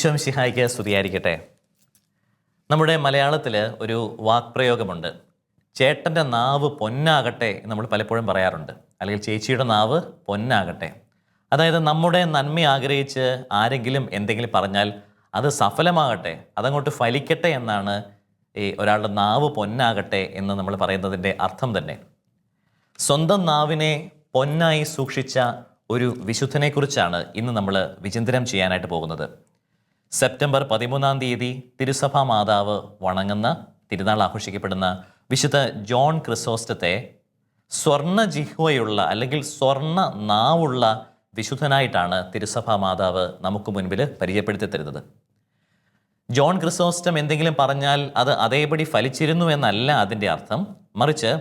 ഈശോം ശിഹായിക്ക് സ്തുതിയായിരിക്കട്ടെ. നമ്മുടെ മലയാളത്തിൽ ഒരു വാക്പ്രയോഗമുണ്ട്. ചേട്ടന്റെ നാവ് പൊന്നാകട്ടെ എന്ന് നമ്മൾ പലപ്പോഴും പറയാറുണ്ട്. അല്ലെങ്കിൽ ചേച്ചിയുടെ നാവ് പൊന്നാകട്ടെ. അതായത് നമ്മുടെ നന്മ ആഗ്രഹിച്ച് ആരെങ്കിലും എന്തെങ്കിലും പറഞ്ഞാൽ അത് സഫലമാകട്ടെ അതങ്ങോട്ട് ഫലിക്കട്ടെ എന്നാണ് ഈ ഒരാളുടെ നാവ് പൊന്നാകട്ടെ എന്ന് നമ്മൾ പറയുന്നതിന്റെ അർത്ഥം തന്നെ. സ്വന്തം നാവിനെ പൊന്നായി സൂക്ഷിച്ച ഒരു വിശുദ്ധനെക്കുറിച്ചാണ് ഇന്ന് നമ്മൾ വിചിന്തനം ചെയ്യാനായിട്ട് പോകുന്നത്. സെപ്റ്റംബർ പതിമൂന്നാം തീയതി തിരുസഭാ മാതാവ് വണങ്ങുന്ന തിരുനാൾ ആഘോഷിക്കപ്പെടുന്ന വിശുദ്ധ ജോൺ ക്രിസോസ്റ്റത്തെ സ്വർണ ജിഹ്വയുള്ള അല്ലെങ്കിൽ സ്വർണ നാവുള്ള വിശുദ്ധനായിട്ടാണ് തിരുസഭാ മാതാവ് നമുക്ക് മുൻപിൽ പരിചയപ്പെടുത്തി തരുന്നത്. ജോൺ ക്രിസോസ്റ്റം എന്തെങ്കിലും പറഞ്ഞാൽ അത് അതേപടി ഫലിച്ചിരുന്നു എന്നല്ല അതിന്റെ അർത്ഥം. മറിച്ച്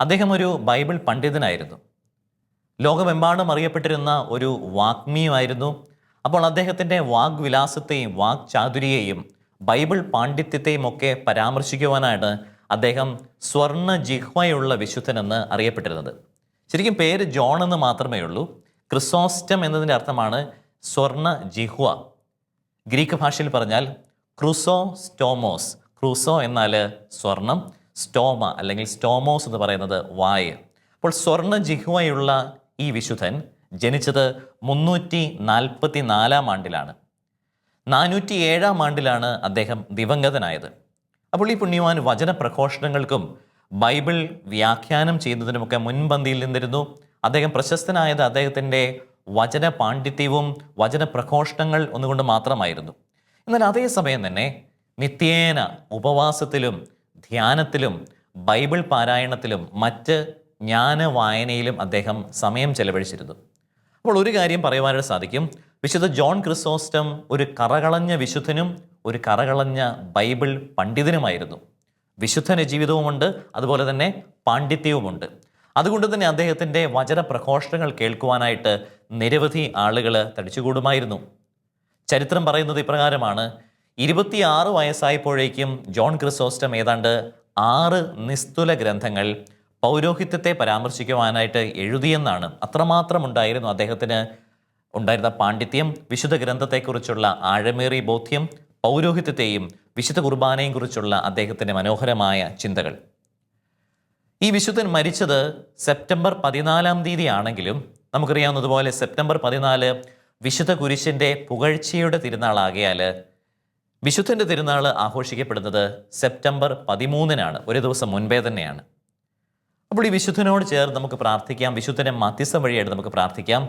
അദ്ദേഹം ഒരു ബൈബിൾ പണ്ഡിതനായിരുന്നു. ലോകമെമ്പാടും അറിയപ്പെട്ടിരുന്ന ഒരു വാഗ്മിയുമായിരുന്നു. അപ്പോൾ അദ്ദേഹത്തിന്റെ വാഗ്വിലാസത്തെയും വാക്ചാതുരിയെയും ബൈബിൾ പാണ്ഡിത്യത്തെയും ഒക്കെ പരാമർശിക്കുവാനാണ് അദ്ദേഹം സ്വർണ ജിഹ്വയുള്ള വിശുദ്ധനെന്ന് അറിയപ്പെട്ടിരുന്നത്. ശരിക്കും പേര് ജോൺ എന്ന് മാത്രമേ ഉള്ളൂ. ക്രിസോസ്റ്റം എന്നതിന്റെ അർത്ഥമാണ് സ്വർണ ജിഹ്വ. ഗ്രീക്ക് ഭാഷയിൽ പറഞ്ഞാൽ ക്രൂസോ സ്റ്റോമോസ് ക്രൂസോ എന്നാൽ സ്വർണം സ്റ്റോമ അല്ലെങ്കിൽ സ്റ്റോമോസ് എന്ന് പറയുന്നത് വായ്. അപ്പോൾ സ്വർണ ജിഹ്വയുള്ള ഈ വിശുദ്ധൻ ജനിച്ചത് മുന്നൂറ്റി നാൽപ്പത്തി നാലാം ആണ്ടിലാണ്. നാനൂറ്റി ഏഴാം ആണ്ടിലാണ് അദ്ദേഹം ദിവംഗതനായത്. അപ്പോൾ ഈ പുണ്യവാൻ വചന പ്രഘോഷണങ്ങൾക്കും ബൈബിൾ വ്യാഖ്യാനം ചെയ്യുന്നതിനുമൊക്കെ മുൻപന്തിയിൽ നിന്നിരുന്നു. അദ്ദേഹം പ്രശസ്തനായത് അദ്ദേഹത്തിന്റെ വചന പാണ്ഡിത്യവും വചന പ്രഘോഷണങ്ങൾ ഒന്നുകൊണ്ട് മാത്രമായിരുന്നു. എന്നാൽ അതേസമയം തന്നെ നിത്യേന ഉപവാസത്തിലും ധ്യാനത്തിലും ബൈബിൾ പാരായണത്തിലും മറ്റ് ജ്ഞാന വായനയിലും അദ്ദേഹം സമയം ചെലവഴിച്ചിരുന്നു. അപ്പോൾ ഒരു കാര്യം പറയുവാനായിട്ട് സാധിക്കും. വിശുദ്ധ ജോൺ ക്രിസോസ്റ്റം ഒരു കറകളഞ്ഞ വിശുദ്ധനും ഒരു കറകളഞ്ഞ ബൈബിൾ പണ്ഡിതനുമായിരുന്നു. വിശുദ്ധന ജീവിതവുമുണ്ട് അതുപോലെ തന്നെ പാണ്ഡിത്യവുമുണ്ട്. അതുകൊണ്ട് തന്നെ അദ്ദേഹത്തിന്റെ വചന പ്രഘോഷണങ്ങൾ കേൾക്കുവാനായിട്ട് നിരവധി ആളുകൾ തടിച്ചുകൂടുമായിരുന്നു. ചരിത്രം പറയുന്നത് ഇപ്രകാരമാണ്. ഇരുപത്തിയാറ് വയസ്സായപ്പോഴേക്കും ജോൺ ക്രിസോസ്റ്റം ഏതാണ്ട് ആറ് നിസ്തുല ഗ്രന്ഥങ്ങൾ പൗരോഹിത്യത്തെ പരാമർശിക്കുവാനായിട്ട് എഴുതിയെന്നാണ് അത്രമാത്രം ഉണ്ടായിരുന്നു അദ്ദേഹത്തിന് ഉണ്ടായിരുന്ന പാണ്ഡിത്യം വിശുദ്ധ ഗ്രന്ഥത്തെക്കുറിച്ചുള്ള ആഴമേറിയ ബോധ്യം പൗരോഹിത്യത്തെയും വിശുദ്ധ കുർബാനയും കുറിച്ചുള്ള അദ്ദേഹത്തിന്റെ മനോഹരമായ ചിന്തകൾ. ഈ വിശുദ്ധൻ മരിച്ചത് സെപ്റ്റംബർ പതിനാലാം തീയതി ആണെങ്കിലും നമുക്കറിയാവുന്നതുപോലെ സെപ്റ്റംബർ പതിനാല് വിശുദ്ധ കുരിശിന്റെ പുകഴ്ചയുടെ തിരുനാളാകിയാൽ വിശുദ്ധന്റെ തിരുനാൾ ആഘോഷിക്കപ്പെടുന്നത് സെപ്റ്റംബർ പതിമൂന്നിനാണ് ഒരു ദിവസം മുൻപേ തന്നെയാണ്. അപ്പോൾ ഈ വിശുദ്ധനോട് ചേർന്ന് നമുക്ക് പ്രാർത്ഥിക്കാം. വിശുദ്ധനെ മധ്യസ്ഥം വഴിയായിട്ട് നമുക്ക് പ്രാർത്ഥിക്കാം.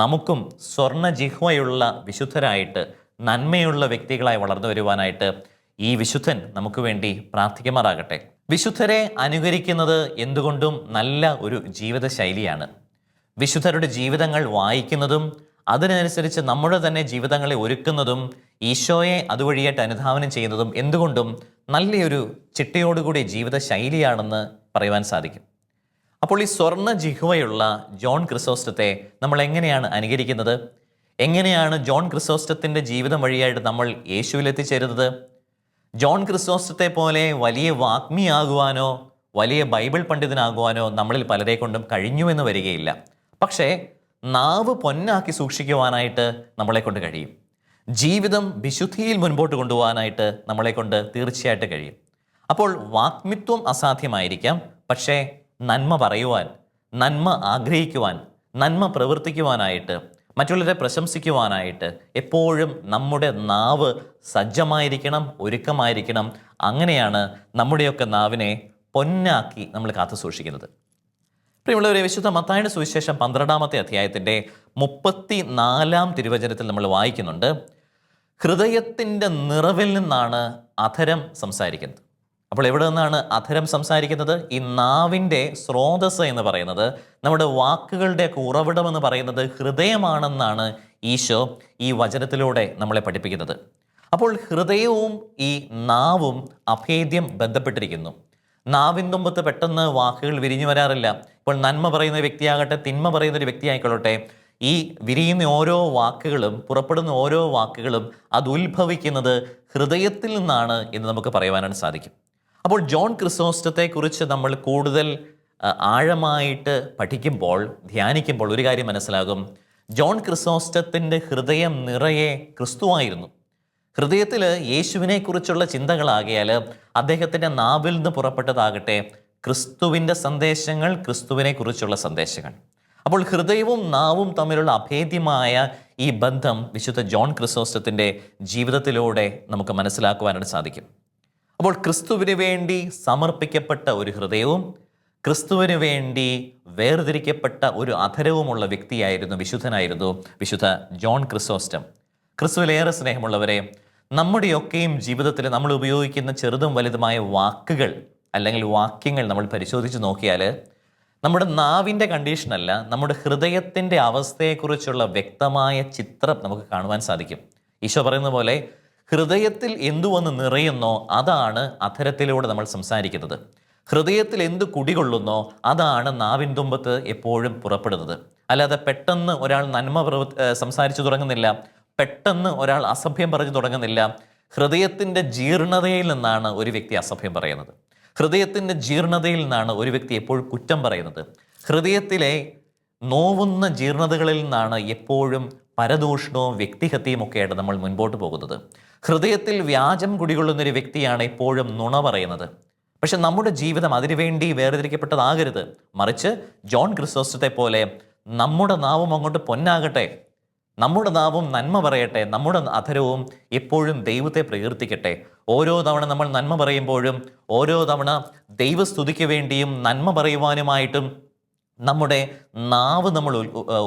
നമുക്കും സ്വർണ ജിഹ്വയുള്ള വിശുദ്ധരായിട്ട് നന്മയുള്ള വ്യക്തികളായി വളർന്നു വരുവാനായിട്ട് ഈ വിശുദ്ധൻ നമുക്ക് വേണ്ടി പ്രാർത്ഥിക്കുമാറാകട്ടെ. വിശുദ്ധരെ അനുകരിക്കുന്നത് എന്തുകൊണ്ടും നല്ല ഒരു ജീവിത ശൈലിയാണ് വിശുദ്ധരുടെ ജീവിതങ്ങൾ വായിക്കുന്നതും അതിനനുസരിച്ച് നമ്മുടെ തന്നെ ജീവിതങ്ങളെ ഒരുക്കുന്നതും ഈശോയെ അതുവഴിയായിട്ട് അനുധാവനം ചെയ്യുന്നതും എന്തുകൊണ്ടും നല്ലൊരു ചിട്ടയോടുകൂടിയ ജീവിത ശൈലിയാണെന്ന് പറയുവാൻ സാധിക്കും. അപ്പോൾ ഈ സ്വർണ ജിഹുവയുള്ള ജോൺ ക്രിസോസ്റ്റത്തെ നമ്മൾ എങ്ങനെയാണ് അനുകരിക്കുന്നത്? എങ്ങനെയാണ് ജോൺ ക്രിസോസ്റ്റത്തിന്റെ ജീവിതം വഴിയായിട്ട് നമ്മൾ യേശുവിൽ എത്തിച്ചേരുന്നത് ജോൺ ക്രിസോസ്റ്റത്തെ പോലെ വലിയ വാഗ്മിയാകുവാനോ വലിയ ബൈബിൾ പണ്ഡിതനാകുവാനോ നമ്മളിൽ പലരെ കൊണ്ടും കഴിഞ്ഞു എന്ന് വരികയില്ല. പക്ഷേ നാവ് പൊന്നാക്കി സൂക്ഷിക്കുവാനായിട്ട് നമ്മളെ കൊണ്ട് കഴിയും. ജീവിതം വിശുദ്ധിയിൽ മുൻപോട്ട് കൊണ്ടുപോകാനായിട്ട് നമ്മളെ കൊണ്ട് തീർച്ചയായിട്ട് കഴിയും. അപ്പോൾ വാഗ്മിത്വം അസാധ്യമായിരിക്കാം. പക്ഷേ നന്മ പറയുവാൻ നന്മ ആഗ്രഹിക്കുവാൻ നന്മ പ്രവർത്തിക്കുവാനായിട്ട് മറ്റുള്ളവരെ പ്രശംസിക്കുവാനായിട്ട് എപ്പോഴും നമ്മുടെ നാവ് സജ്ജമായിരിക്കണം ഒരുക്കമായിരിക്കണം. അങ്ങനെയാണ് നമ്മുടെയൊക്കെ നാവിനെ പൊന്നാക്കി നമ്മൾ കാത്തു സൂക്ഷിക്കുന്നത്. പ്രിയമുള്ളവരെ വിശുദ്ധ മത്തായുടെ സുവിശേഷം പന്ത്രണ്ടാമത്തെ അധ്യായത്തിന്റെ മുപ്പത്തി നാലാം തിരുവചനത്തിൽ നമ്മൾ വായിക്കുന്നുണ്ട് ഹൃദയത്തിന്റെ നിറവിൽ നിന്നാണ് അധരം സംസാരിക്കുന്നത്. അപ്പോൾ എവിടെ നിന്നാണ് അധരം സംസാരിക്കുന്നത്? ഈ നാവിന്റെ സ്രോതസ് എന്ന് പറയുന്നത് നമ്മുടെ വാക്കുകളുടെയൊക്കെ ഉറവിടം എന്ന് പറയുന്നത് ഹൃദയമാണെന്നാണ് ഈശോ ഈ വചനത്തിലൂടെ നമ്മളെ പഠിപ്പിക്കുന്നത്. അപ്പോൾ ഹൃദയവും ഈ നാവും അഭേദ്യം ബന്ധപ്പെട്ടിരിക്കുന്നു. നാവിൻ തുമ്പത്ത് പെട്ടെന്ന് വാക്കുകൾ വിരിഞ്ഞു വരാറില്ല. ഇപ്പോൾ നന്മ പറയുന്ന വ്യക്തിയാകട്ടെ തിന്മ പറയുന്ന ഒരു വ്യക്തിയായിക്കൊള്ളട്ടെ ഈ വിരിയുന്ന ഓരോ വാക്കുകളും പുറപ്പെടുന്ന ഓരോ വാക്കുകളും അത് ഉത്ഭവിക്കുന്നത് ഹൃദയത്തിൽ നിന്നാണ് എന്ന് നമുക്ക് പറയുവാനായിട്ട് സാധിക്കും. അപ്പോൾ ജോൺ ക്രിസോസ്റ്റത്തെക്കുറിച്ച് നമ്മൾ കൂടുതൽ ആഴമായിട്ട് പഠിക്കുമ്പോൾ ധ്യാനിക്കുമ്പോൾ ഒരു കാര്യം മനസ്സിലാകും. ജോൺ ക്രിസോസ്റ്റത്തിന്റെ ഹൃദയം നിറയെ ക്രിസ്തുവായിരുന്നു. ഹൃദയത്തിൽ യേശുവിനെക്കുറിച്ചുള്ള ചിന്തകളാകിയാൽ അദ്ദേഹത്തിന്റെ നാവിൽ നിന്ന് പുറപ്പെട്ടതാകട്ടെ ക്രിസ്തുവിന്റെ സന്ദേശങ്ങൾ ക്രിസ്തുവിനെക്കുറിച്ചുള്ള സന്ദേശങ്ങൾ. അപ്പോൾ ഹൃദയവും നാവും തമ്മിലുള്ള അഭേദ്യമായ ഈ ബന്ധം വിശുദ്ധ ജോൺ ക്രിസോസ്റ്റത്തിന്റെ ജീവിതത്തിലൂടെ നമുക്ക് മനസ്സിലാക്കുവാനായിട്ട് സാധിക്കും. അപ്പോൾ ക്രിസ്തുവിന് വേണ്ടി സമർപ്പിക്കപ്പെട്ട ഒരു ഹൃദയവും ക്രിസ്തുവിന് വേണ്ടി വേർതിരിക്കപ്പെട്ട ഒരു അധരവുമുള്ള വ്യക്തിയായിരുന്നു വിശുദ്ധനായിരുന്നു വിശുദ്ധ ജോൺ ക്രിസോസ്റ്റം. ക്രിസ്തുവിലേറെ സ്നേഹമുള്ളവരെ നമ്മുടെയൊക്കെയും ജീവിതത്തിൽ നമ്മൾ ഉപയോഗിക്കുന്ന ചെറുതും വലുതുമായ വാക്കുകൾ അല്ലെങ്കിൽ വാക്യങ്ങൾ നമ്മൾ പരിശോധിച്ച് നോക്കിയാൽ നമ്മുടെ നാവിന്റെ കണ്ടീഷനല്ല നമ്മുടെ ഹൃദയത്തിന്റെ അവസ്ഥയെക്കുറിച്ചുള്ള വ്യക്തമായ ചിത്രം നമുക്ക് കാണുവാൻ സാധിക്കും. ഈശോ പറയുന്ന പോലെ ഹൃദയത്തിൽ എന്തു വന്ന് നിറയുന്നോ അതാണ് അധരത്തിലൂടെ നമ്മൾ സംസാരിക്കുന്നത്. ഹൃദയത്തിൽ എന്ത് കുടികൊള്ളുന്നോ അതാണ് നാവിൻ തുമ്പത്ത് എപ്പോഴും പുറപ്പെടുന്നത്. അല്ലാതെ പെട്ടെന്ന് ഒരാൾ നന്മ സംസാരിച്ചു തുടങ്ങുന്നില്ല പെട്ടെന്ന് ഒരാൾ അസഭ്യം പറഞ്ഞു തുടങ്ങുന്നില്ല ഹൃദയത്തിന്റെ ജീർണതയിൽ നിന്നാണ് ഒരു വ്യക്തി അസഭ്യം പറയുന്നത്. ഹൃദയത്തിന്റെ ജീർണതയിൽ നിന്നാണ് ഒരു വ്യക്തി എപ്പോഴും കുറ്റം പറയുന്നത്. ഹൃദയത്തിലെ നോവുന്ന ജീർണതകളിൽ നിന്നാണ് എപ്പോഴും പരദൂഷണവും ഒക്കെയാണ് നമ്മൾ മുൻപോട്ട് പോകുന്നത്. ഹൃദയത്തിൽ വ്യാജം കുടികൊള്ളുന്നൊരു വ്യക്തിയാണ് എപ്പോഴും നുണ പറയുന്നത്. പക്ഷെ നമ്മുടെ ജീവിതം അതിനുവേണ്ടി വേർതിരിക്കപ്പെട്ടതാകരുത്. മറിച്ച് ജോൺ ക്രിസോസ്റ്റത്തെ പോലെ നമ്മുടെ നാവും അങ്ങോട്ട് പൊന്നാകട്ടെ. നമ്മുടെ നാവും നന്മ പറയട്ടെ. നമ്മുടെ അധരവും എപ്പോഴും ദൈവത്തെ പ്രകീർത്തിക്കട്ടെ. ഓരോ തവണ നമ്മൾ നന്മ പറയുമ്പോഴും ഓരോ തവണ ദൈവസ്തുതിക്ക് വേണ്ടിയും നന്മ പറയുവാനുമായിട്ടും നമ്മുടെ നാവ് നമ്മൾ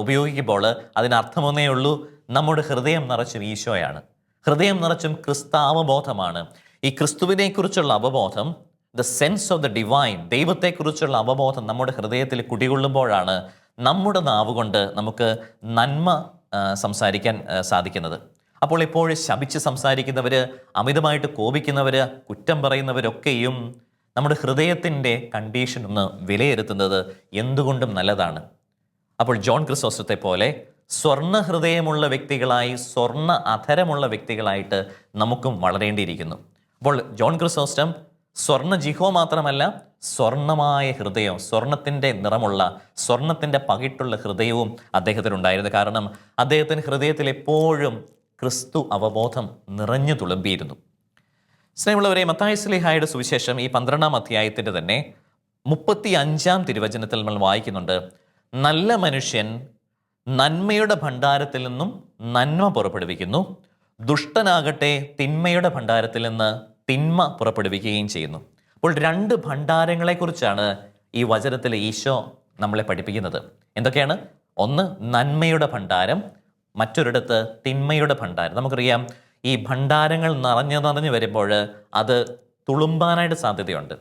ഉപയോഗിക്കുമ്പോൾ അതിനർത്ഥമൊന്നേ ഉള്ളൂ നമ്മുടെ ഹൃദയം നിറച്ചും ഈശോയാണ്. ഹൃദയം നിറച്ചും ക്രിസ്താവബോധമാണ്. ഈ ക്രിസ്തുവിനെക്കുറിച്ചുള്ള അവബോധം the sense of the divine ദൈവത്തെക്കുറിച്ചുള്ള അവബോധം നമ്മുടെ ഹൃദയത്തിൽ കുടികൊള്ളുമ്പോഴാണ് നമ്മുടെ നാവ് കൊണ്ട് നമുക്ക് നന്മ സംസാരിക്കാൻ സാധിക്കുന്നത്. അപ്പോൾ ഇപ്പോഴും ശപിച്ച് സംസാരിക്കുന്നവർ അമിതമായിട്ട് കോപിക്കുന്നവർ കുറ്റം പറയുന്നവരൊക്കെയും നമ്മുടെ ഹൃദയത്തിന്റെ കണ്ടീഷൻ ഒന്ന് വിലയിരുത്തുന്നത് എന്തുകൊണ്ടും നല്ലതാണ്. അപ്പോൾ ജോൺ ക്രിസോസത്തെ പോലെ സ്വർണ ഹൃദയമുള്ള വ്യക്തികളായി സ്വർണ അധരമുള്ള വ്യക്തികളായിട്ട് നമുക്കും വളരേണ്ടിയിരിക്കുന്നു. അപ്പോൾ ജോൺ ക്രിസോസ്റ്റം സ്വർണ ജിഹോ മാത്രമല്ല സ്വർണമായ ഹൃദയം സ്വർണത്തിന്റെ നിറമുള്ള സ്വർണത്തിന്റെ പകിട്ടുള്ള ഹൃദയവും അദ്ദേഹത്തിനുണ്ടായിരുന്നു. കാരണം അദ്ദേഹത്തിന്റെ ഹൃദയത്തിൽ എപ്പോഴും ക്രിസ്തു അവബോധം നിറഞ്ഞു തുളുമ്പിയിരുന്നു. സ്നേഹമുള്ളവരെ മത്തായ സ്ലിഹായുടെ സുവിശേഷം ഈ പന്ത്രണ്ടാം അധ്യായത്തിന്റെ തന്നെ മുപ്പത്തി അഞ്ചാം തിരുവചനത്തിൽ നമ്മൾ വായിക്കുന്നുണ്ട്. നല്ല മനുഷ്യൻ നന്മയുടെ ഭണ്ഡാരത്തിൽ നിന്നും നന്മ പുറപ്പെടുവിക്കുന്നു. ദുഷ്ടനാകട്ടെ തിന്മയുടെ ഭണ്ഡാരത്തിൽ നിന്ന് തിന്മ പുറപ്പെടുവിക്കുകയും ചെയ്യുന്നു. അപ്പോൾ രണ്ട് ഭണ്ഡാരങ്ങളെക്കുറിച്ചാണ് ഈ വചനത്തിൽ ഈശോ നമ്മളെ പഠിപ്പിക്കുന്നത്. എന്തൊക്കെയാണ്? ഒന്ന് നന്മയുടെ ഭണ്ഡാരം മറ്റൊരിടത്ത് തിന്മയുടെ ഭണ്ഡാരം. നമുക്കറിയാം ഈ ഭണ്ഡാരങ്ങൾ നിറഞ്ഞു നിറഞ്ഞു വരുമ്പോൾ അത് തുളുമ്പാനായിട്ട് സാധ്യതയുണ്ട്.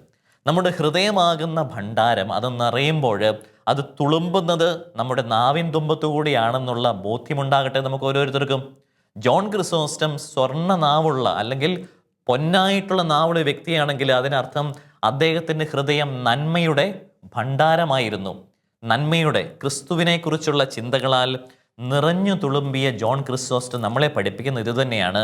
നമ്മുടെ ഹൃദയമാകുന്ന ഭണ്ഡാരം അത് നിറയുമ്പോൾ അത് തുളുമ്പുന്നത് നമ്മുടെ നാവിൻ തുമ്പത്തുകൂടിയാണെന്നുള്ള ബോധ്യമുണ്ടാകട്ടെ നമുക്ക് ഓരോരുത്തർക്കും. ജോൺ ക്രിസോസ്റ്റം സ്വർണ നാവുള്ള അല്ലെങ്കിൽ പൊന്നായിട്ടുള്ള നാവുള്ള വ്യക്തിയാണെങ്കിൽ അതിനർത്ഥം അദ്ദേഹത്തിന്റെ ഹൃദയം നന്മയുടെ ഭണ്ഡാരമായിരുന്നു. നന്മയുടെ ക്രിസ്തുവിനെക്കുറിച്ചുള്ള ചിന്തകളാൽ നിറഞ്ഞു തുളുമ്പിയ ജോൺ ക്രിസ്റ്റോസ്റ്റ് നമ്മളെ പഠിപ്പിക്കുന്ന ഇതുതന്നെയാണ്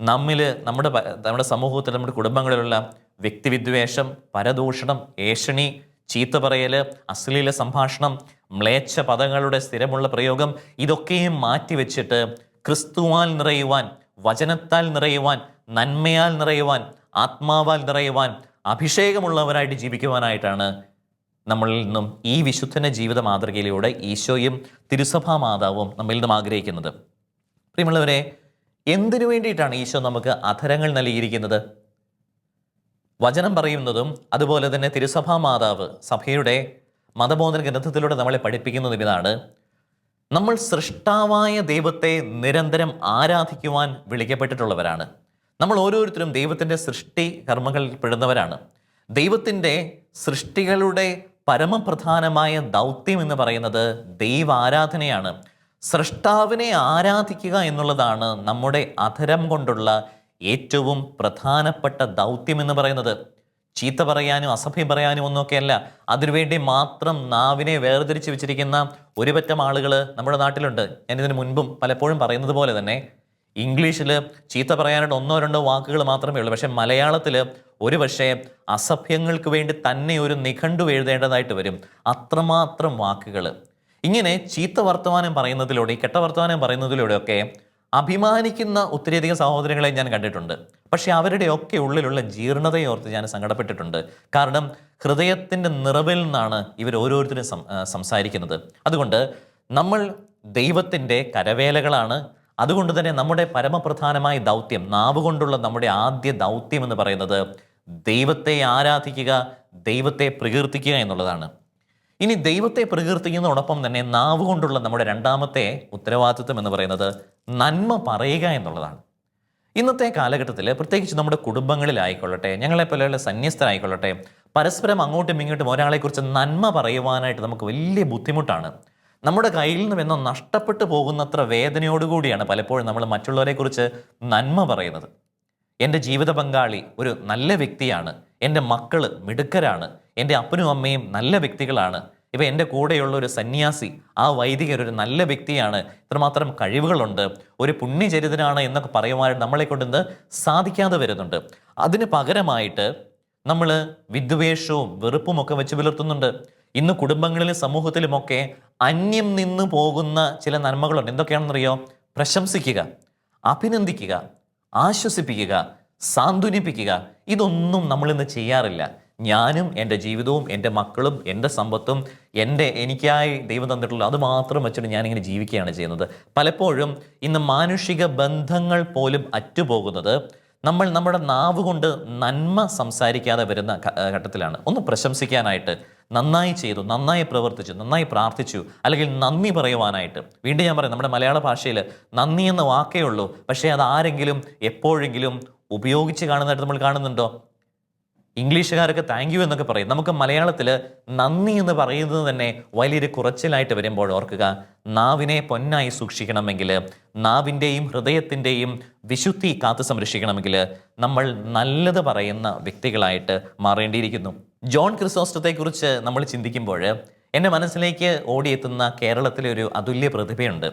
നമ്മിൽ നമ്മുടെ നമ്മുടെ സമൂഹത്തിൽ നമ്മുടെ കുടുംബങ്ങളിലുള്ള വ്യക്തിവിദ്വേഷം പരദൂഷണം ഏഷണി ചീത്ത പറയൽ അശ്ലീല സംഭാഷണം മ്ലേച്ഛ പദങ്ങളുടെ സ്ഥിരമുള്ള പ്രയോഗം ഇതൊക്കെയും മാറ്റിവെച്ചിട്ട് ക്രിസ്തുവാൽ നിറയുവാൻ വചനത്താൽ നിറയുവാൻ നന്മയാൽ നിറയുവാൻ ആത്മാവാൽ നിറയുവാൻ അഭിഷേകമുള്ളവരായിട്ട് ജീവിക്കുവാനായിട്ടാണ് നമ്മളിൽ നിന്നും ഈ വിശുദ്ധന ജീവിത മാതൃകയിലൂടെ ഈശോയും തിരുസഭാ മാതാവും നമ്മിൽ നിന്നും ആഗ്രഹിക്കുന്നത്. പ്രിയമുള്ളവരെ എന്തിനു വേണ്ടിയിട്ടാണ് ഈശോ നമുക്ക് അധരങ്ങൾ നൽകിയിരിക്കുന്നത്? വചനം പറയുന്നതും അതുപോലെ തന്നെ തിരുസഭാ മാതാവ് സഭയുടെ മതബോധന ഗ്രന്ഥത്തിലൂടെ നമ്മളെ പഠിപ്പിക്കുന്നതും ഇതാണ്. നമ്മൾ സൃഷ്ടാവായ ദൈവത്തെ നിരന്തരം ആരാധിക്കുവാൻ വിളിക്കപ്പെട്ടിട്ടുള്ളവരാണ്. നമ്മൾ ഓരോരുത്തരും ദൈവത്തിന്റെ സൃഷ്ടി കർമ്മങ്ങളിൽ പെടുന്നവരാണ്. ദൈവത്തിന്റെ സൃഷ്ടികളുടെ പരമപ്രധാനമായ ദൗത്യം എന്ന് പറയുന്നത് ദൈവാരാധനയാണ്. സൃഷ്ടാവിനെ ആരാധിക്കുക എന്നുള്ളതാണ് നമ്മുടെ അധരം കൊണ്ടുള്ള ഏറ്റവും പ്രധാനപ്പെട്ട ദൗത്യം എന്ന് പറയുന്നത്. ചീത്ത പറയാനും അസഭ്യം പറയാനും ഒന്നൊക്കെയല്ല അതിനുവേണ്ടി മാത്രം നാവിനെ വേർതിരിച്ച് വെച്ചിരിക്കുന്ന ഒരുപറ്റം ആളുകൾ നമ്മുടെ നാട്ടിലുണ്ട്. ഞാനിതിനു മുൻപും പലപ്പോഴും പറയുന്നത് പോലെ തന്നെ ഇംഗ്ലീഷിൽ ചീത്ത പറയാനായിട്ട് ഒന്നോ രണ്ടോ വാക്കുകൾ മാത്രമേ ഉള്ളൂ. പക്ഷേ മലയാളത്തിൽ ഒരു പക്ഷേ അസഭ്യങ്ങൾക്ക് വേണ്ടി തന്നെ ഒരു നിഘണ്ടു എഴുതേണ്ടതായിട്ട് വരും. അത്രമാത്രം വാക്കുകൾ. ഇങ്ങനെ ചീത്ത വർത്തമാനം പറയുന്നതിലൂടെ കെട്ട വർത്തമാനം പറയുന്നതിലൂടെയൊക്കെ അഭിമാനിക്കുന്ന ഒത്തിരിയധികം സഹോദരങ്ങളെ ഞാൻ കണ്ടിട്ടുണ്ട്. പക്ഷേ അവരുടെയൊക്കെ ഉള്ളിലുള്ള ജീർണതയോർത്ത് ഞാൻ സങ്കടപ്പെട്ടിട്ടുണ്ട്. കാരണം ഹൃദയത്തിന്റെ നിറവിൽ നിന്നാണ് ഇവർ ഓരോരുത്തരും സംസാരിക്കുന്നത്. അതുകൊണ്ട് നമ്മൾ ദൈവത്തിന്റെ കരവേലകളാണ്. അതുകൊണ്ട് തന്നെ നമ്മുടെ പരമപ്രധാനമായ ദൗത്യം നാവുകൊണ്ടുള്ള നമ്മുടെ ആദ്യ ദൗത്യം എന്ന് പറയുന്നത് ദൈവത്തെ ആരാധിക്കുക ദൈവത്തെ പ്രകീർത്തിക്കുക എന്നുള്ളതാണ്. ഇനി ദൈവത്തെ പ്രകീർത്തിക്കുന്നതോടൊപ്പം തന്നെ നാവ് കൊണ്ടുള്ള നമ്മുടെ രണ്ടാമത്തെ ഉത്തരവാദിത്വം എന്ന് പറയുന്നത് നന്മ പറയുക എന്നുള്ളതാണ്. ഇന്നത്തെ കാലഘട്ടത്തിൽ പ്രത്യേകിച്ച് നമ്മുടെ കുടുംബങ്ങളിലായിക്കൊള്ളട്ടെ ഞങ്ങളെ പോലെയുള്ള സന്യസ്തരായിക്കൊള്ളട്ടെ പരസ്പരം അങ്ങോട്ടും ഇങ്ങോട്ടും ഒരാളെക്കുറിച്ച് നന്മ പറയുവാനായിട്ട് നമുക്ക് വലിയ ബുദ്ധിമുട്ടാണ്. നമ്മുടെ കയ്യിൽ നിന്നും എന്നോ നഷ്ടപ്പെട്ടു പോകുന്നത്ര വേദനയോടുകൂടിയാണ് പലപ്പോഴും നമ്മൾ മറ്റുള്ളവരെക്കുറിച്ച് നന്മ പറയുന്നത്. എന്റെ ജീവിത പങ്കാളി ഒരു നല്ല വ്യക്തിയാണ്. എന്റെ മക്കൾ മിടുക്കരാണ്. എന്റെ അപ്പനും അമ്മയും നല്ല വ്യക്തികളാണ്. ഇപ്പം എന്റെ കൂടെയുള്ള ഒരു സന്യാസി ആ വൈദികർ ഒരു നല്ല വ്യക്തിയാണ്. ഇത്രമാത്രം കഴിവുകളുണ്ട്. ഒരു പുണ്യചരിതനാണ് എന്നൊക്കെ പറയുവാനായിട്ട് നമ്മളെ കൊണ്ടിന്ന് സാധിക്കാതെ വരുന്നുണ്ട്. അതിന് പകരമായിട്ട് നമ്മൾ വിദ്വേഷവും വെറുപ്പും ഒക്കെ വെച്ച് പുലർത്തുന്നുണ്ട്. ഇന്ന് കുടുംബങ്ങളിലും സമൂഹത്തിലുമൊക്കെ അന്യം നിന്ന് പോകുന്ന ചില നന്മകളുണ്ട്. എന്തൊക്കെയാണെന്നറിയോ? പ്രശംസിക്കുക അഭിനന്ദിക്കുക ആശ്വസിപ്പിക്കുക സാന്ത്വനിപ്പിക്കുക ഇതൊന്നും നമ്മൾ ഇന്ന് ചെയ്യാറില്ല. ഞാനും എന്റെ ജീവിതവും എന്റെ മക്കളും എന്റെ സമ്പത്തും എന്റെ എനിക്കായി ദൈവം തന്നിട്ടുള്ള അത് മാത്രം വെച്ചിട്ട് ഞാനിങ്ങനെ ജീവിക്കുകയാണ് ചെയ്യുന്നത്. പലപ്പോഴും ഇന്ന് മാനുഷിക ബന്ധങ്ങൾ പോലും അറ്റുപോകുന്നത് നമ്മൾ നമ്മുടെ നാവ് കൊണ്ട് നന്മ സംസാരിക്കാതെ വരുന്ന ഘട്ടത്തിലാണ്. ഒന്ന് പ്രശംസിക്കാനായിട്ട് നന്നായി ചെയ്തു നന്നായി പ്രവർത്തിച്ചു നന്നായി പ്രാർത്ഥിച്ചു. അല്ലെങ്കിൽ നന്ദി പറയുവാനായിട്ട്. വീണ്ടും ഞാൻ പറയാം നമ്മുടെ മലയാള ഭാഷയിൽ നന്ദി എന്ന വാക്കേ ഉള്ളൂ. പക്ഷേ അത് ആരെങ്കിലും എപ്പോഴെങ്കിലും ഉപയോഗിച്ച് കാണുന്നതായിട്ട് നമ്മൾ കാണുന്നുണ്ടോ? ഇംഗ്ലീഷുകാരൊക്കെ താങ്ക് യു എന്നൊക്കെ പറയും. നമുക്ക് മലയാളത്തിൽ നന്ദി എന്ന് പറയുന്നത് തന്നെ വലിയൊരു കുറച്ചിലായിട്ട് വരുമ്പോൾ ഓർക്കുക. നാവിനെ പൊന്നായി സൂക്ഷിക്കണമെങ്കിൽ നാവിന്റെയും ഹൃദയത്തിന്റെയും വിശുദ്ധി കാത്തു സംരക്ഷിക്കണമെങ്കിൽ നമ്മൾ നല്ലത് പറയുന്ന വ്യക്തികളായിട്ട് മാറേണ്ടിയിരിക്കുന്നു. ജോൺ ക്രിസോസ്റ്റത്തെക്കുറിച്ച് നമ്മൾ ചിന്തിക്കുമ്പോൾ എന്റെ മനസ്സിലേക്ക് ഓടിയെത്തുന്ന കേരളത്തിലെ ഒരു അതുല്യ പ്രതിഭയുണ്ട്.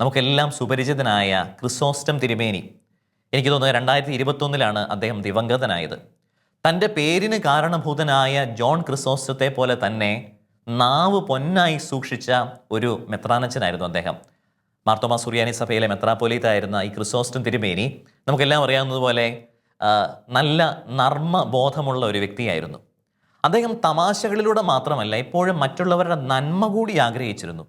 നമുക്കെല്ലാം സുപരിചിതനായ ക്രിസോസ്റ്റം തിരുമേനി. എനിക്ക് തോന്നുന്നത് രണ്ടായിരത്തി ഇരുപത്തൊന്നിലാണ് അദ്ദേഹം ദിവംഗതനായത്. തന്റെ പേരിന് കാരണഭൂതനായ ജോൺ ക്രിസോസ്റ്റത്തെ പോലെ തന്നെ നാവ് പൊന്നായി സൂക്ഷിച്ച ഒരു മെത്രാനച്ചനായിരുന്നു അദ്ദേഹം. മാർത്തോമാ സുറിയാനി സഭയിലെ മെത്രാപ്പൊലീത്തായിരുന്ന ഈ ക്രിസോസ്റ്റം തിരുമേനി. നമുക്കെല്ലാം അറിയാവുന്നതുപോലെ നല്ല നർമ്മ ബോധമുള്ള ഒരു വ്യക്തിയായിരുന്നു. അദ്ദേഹം തമാശകളിലൂടെ മാത്രമല്ല ഇപ്പോഴും മറ്റുള്ളവരുടെ നന്മ കൂടി ആഗ്രഹിച്ചിരുന്നു.